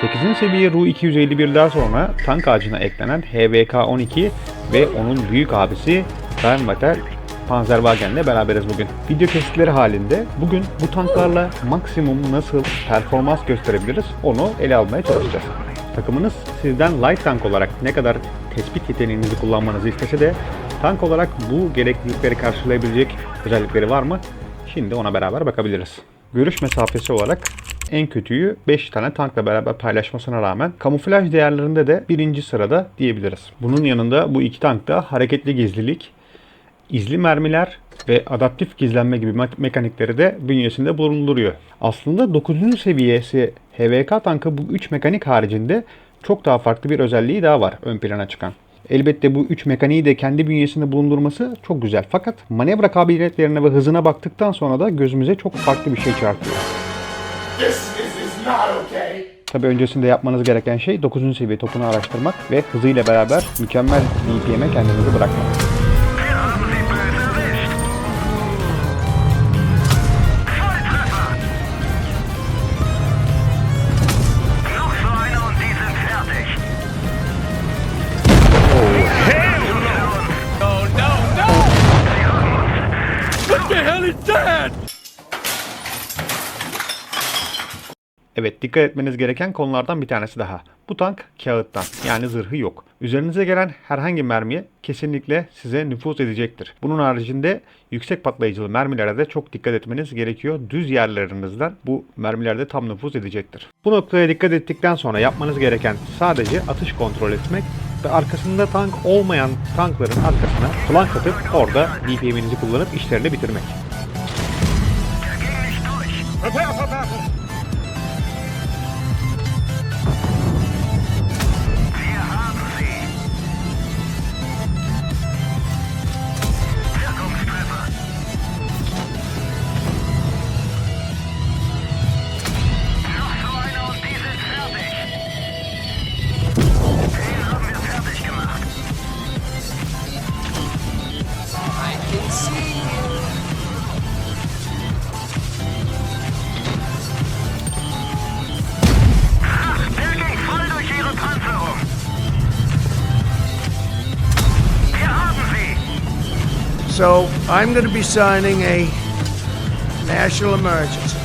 8. seviye Ru 251'den sonra tank ağacına eklenen HVK-12 ve onun büyük abisi Rheinmetall Panzerwagen ile beraberiz bugün. Video kesitleri halinde bugün bu tanklarla maksimum nasıl performans gösterebiliriz onu ele almaya çalışacağız. Takımınız sizden light tank olarak ne kadar tespit yeteneğinizi kullanmanızı istese de tank olarak bu gereklilikleri karşılayabilecek özellikleri var mı? Şimdi ona beraber bakabiliriz. Görüş mesafesi olarak en kötüyü 5 tane tankla beraber paylaşmasına rağmen kamuflaj değerlerinde de birinci sırada diyebiliriz. Bunun yanında bu iki tankta hareketli gizlilik, izli mermiler ve adaptif gizlenme gibi me- mekanikleri de bünyesinde bulunduruyor. Aslında 9. seviyesi HVK tankı bu 3 mekanik haricinde çok daha farklı bir özelliği daha var ön plana çıkan. Elbette bu 3 mekaniği de kendi bünyesinde bulundurması çok güzel. Fakat manevra kabiliyetlerine ve hızına baktıktan sonra da gözümüze çok farklı bir şey çarpıyor. Tabi öncesinde yapmanız gereken şey 9. seviye topunu araştırmak ve hızıyla beraber mükemmel DPM'e kendinizi bırakmak. Evet dikkat etmeniz gereken konulardan bir tanesi daha. Bu tank kağıttan yani zırhı yok. Üzerinize gelen herhangi mermiye kesinlikle size nüfuz edecektir. Bunun haricinde yüksek patlayıcılı mermilere de çok dikkat etmeniz gerekiyor. Düz yerlerinizden bu mermilerde tam nüfuz edecektir. Bu noktaya dikkat ettikten sonra yapmanız gereken sadece atış kontrol etmek ve arkasında tank olmayan tankların arkasına flank atıp orada DPM'inizi kullanıp işlerini bitirmek. So I'm going to be signing a national emergency.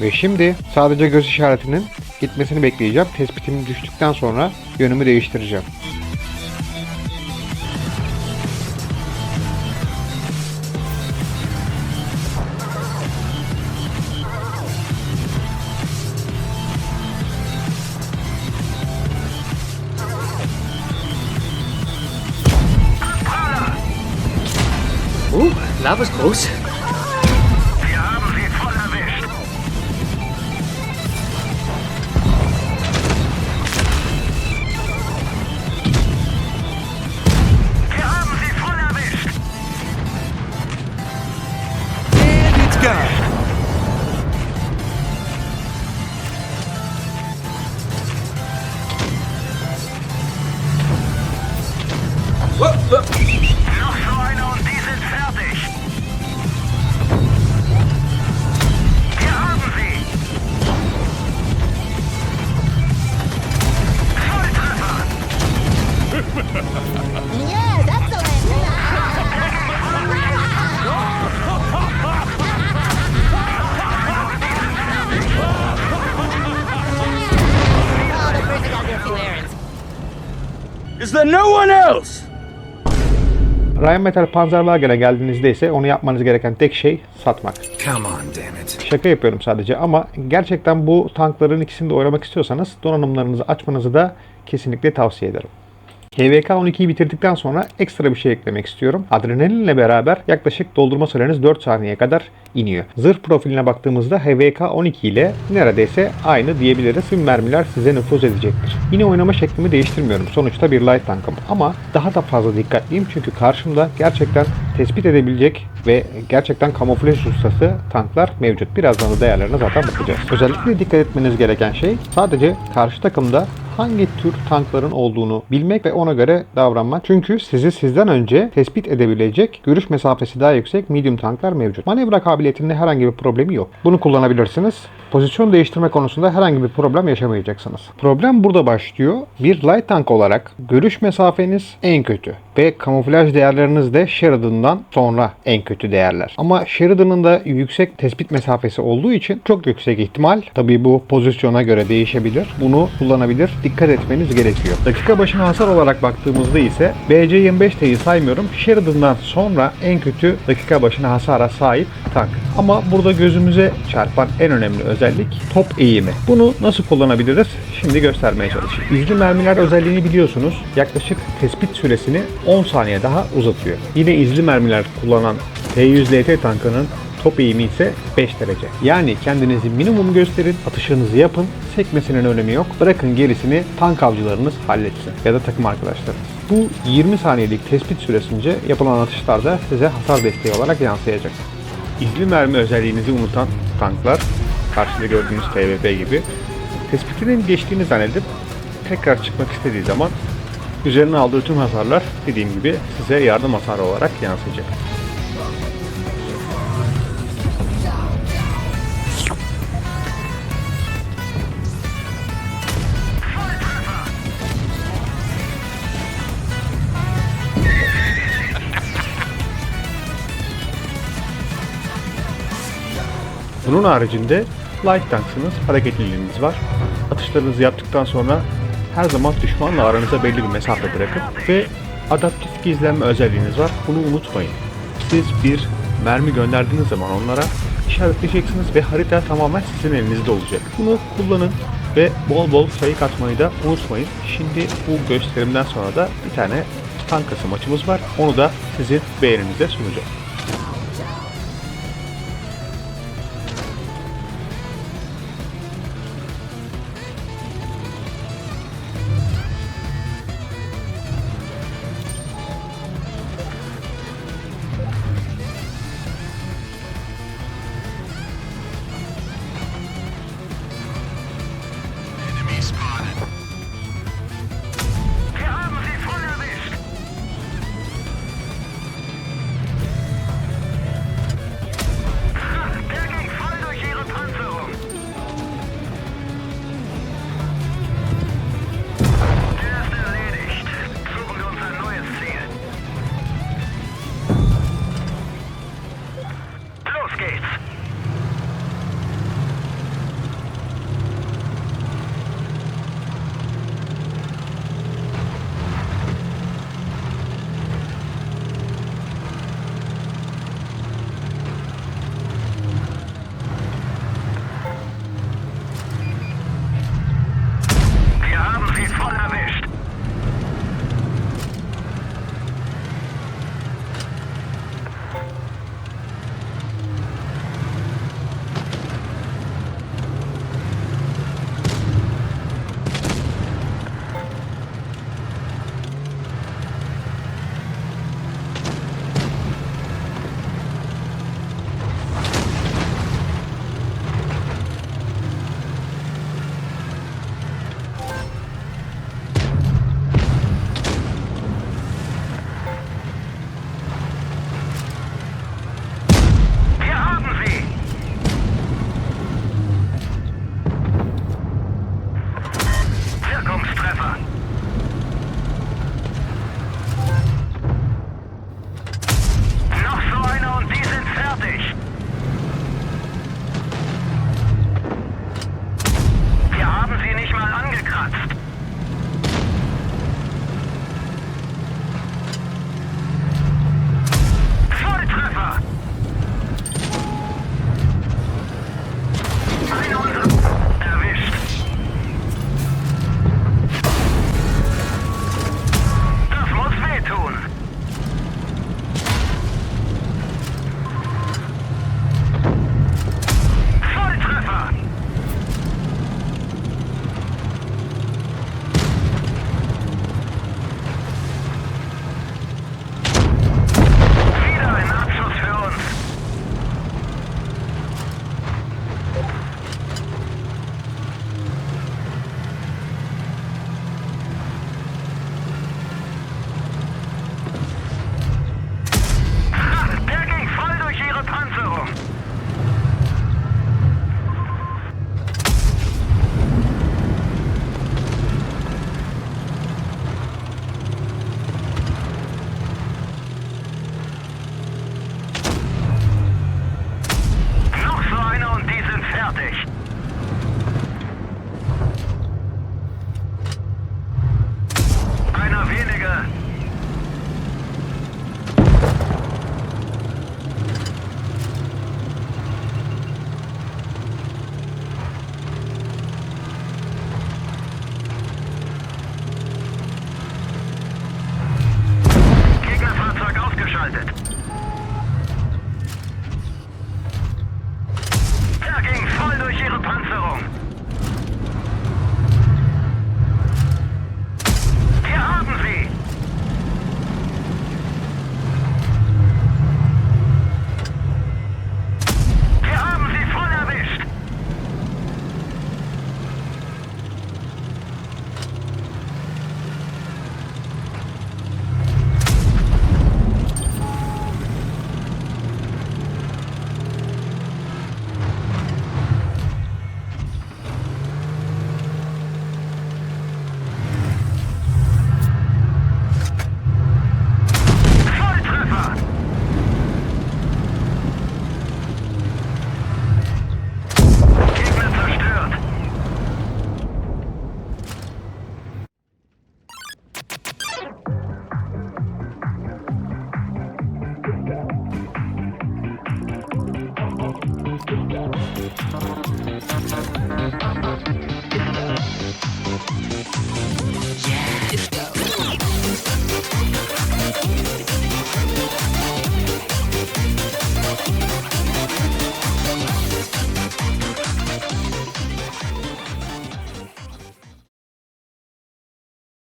Ve şimdi sadece göz işaretinin gitmesini bekleyeceğim. Tespitim düştükten sonra yönümü değiştireceğim. That was close. Is there no one else? Rheinmetall Panzerwagen'e geldiğinizde ise onu yapmanız gereken tek şey satmak. Come on, damn it. Şaka yapıyorum sadece ama gerçekten bu tankların ikisini de oynamak istiyorsanız donanımlarınızı açmanızı da kesinlikle tavsiye ederim. HVK 12'yi bitirdikten sonra ekstra bir şey eklemek istiyorum. Adrenalinle beraber yaklaşık doldurma süreniz 4 saniyeye kadar iniyor. Zırh profiline baktığımızda HVK 12 ile neredeyse aynı diyebiliriz. Tüm mermiler size nüfuz edecektir. Yine oynama şeklimi değiştirmiyorum. Sonuçta bir light tankım ama daha da fazla dikkatliyim çünkü karşımda gerçekten tespit edebilecek ve gerçekten kamuflaj ustası tanklar mevcut. Birazdan da değerlerine zaten bakacağız. Özellikle dikkat etmeniz gereken şey sadece karşı takımda hangi tür tankların olduğunu bilmek ve ona göre davranmak. Çünkü sizi sizden önce tespit edebilecek görüş mesafesi daha yüksek medium tanklar mevcut. Manevra kabiliyetinde herhangi bir problemi yok. Bunu kullanabilirsiniz. Pozisyon değiştirme konusunda herhangi bir problem yaşamayacaksınız. Problem burada başlıyor. Bir light tank olarak görüş mesafeniz en kötü ve kamuflaj değerleriniz de Sheridan'dan sonra en kötü değerler. Ama Sheridan'ın da yüksek tespit mesafesi olduğu için çok yüksek ihtimal tabii bu pozisyona göre değişebilir. Bunu kullanabilir. Dikkat etmeniz gerekiyor. Dakika başına hasar olarak baktığımızda ise BC-25T'yi saymıyorum. Sheridan'dan sonra en kötü dakika başına hasara sahip tank. Ama burada gözümüze çarpan en önemli özellik top eğimi. Bunu nasıl kullanabiliriz? Şimdi göstermeye çalışayım. İzli mermiler özelliğini biliyorsunuz. Yaklaşık tespit süresini 10 saniye daha uzatıyor. Yine izli mermiler kullanan T100LT tankının top eğimi ise 5 derece. Yani kendinizi minimum gösterin, atışınızı yapın, sekmesinin önemi yok. Bırakın gerisini tank avcılarınız halletsin ya da takım arkadaşlarınız. Bu 20 saniyelik tespit süresince yapılan atışlarda size hasar desteği olarak yansıyacak. İzli mermi özelliğinizi unutan tanklar, karşıda gördüğünüz TVP gibi, tespitinin geçtiğini zannedip tekrar çıkmak istediği zaman üzerine aldığı tüm hasarlar dediğim gibi size yardım hasarı olarak yansıyacak. Bunun haricinde light tanksınız, hareketliliğiniz var. Atışlarınızı yaptıktan sonra her zaman düşmanla aranıza belli bir mesafe bırakıp ve adaptif gizlenme özelliğiniz var. Bunu unutmayın. Siz bir mermi gönderdiğiniz zaman onlara işaretleyeceksiniz ve harita tamamen sizin elinizde olacak. Bunu kullanın ve bol bol sayı atmayı da unutmayın. Şimdi bu gösterimden sonra da bir tane tank kası maçımız var. Onu da sizin beğeninize sunacağım.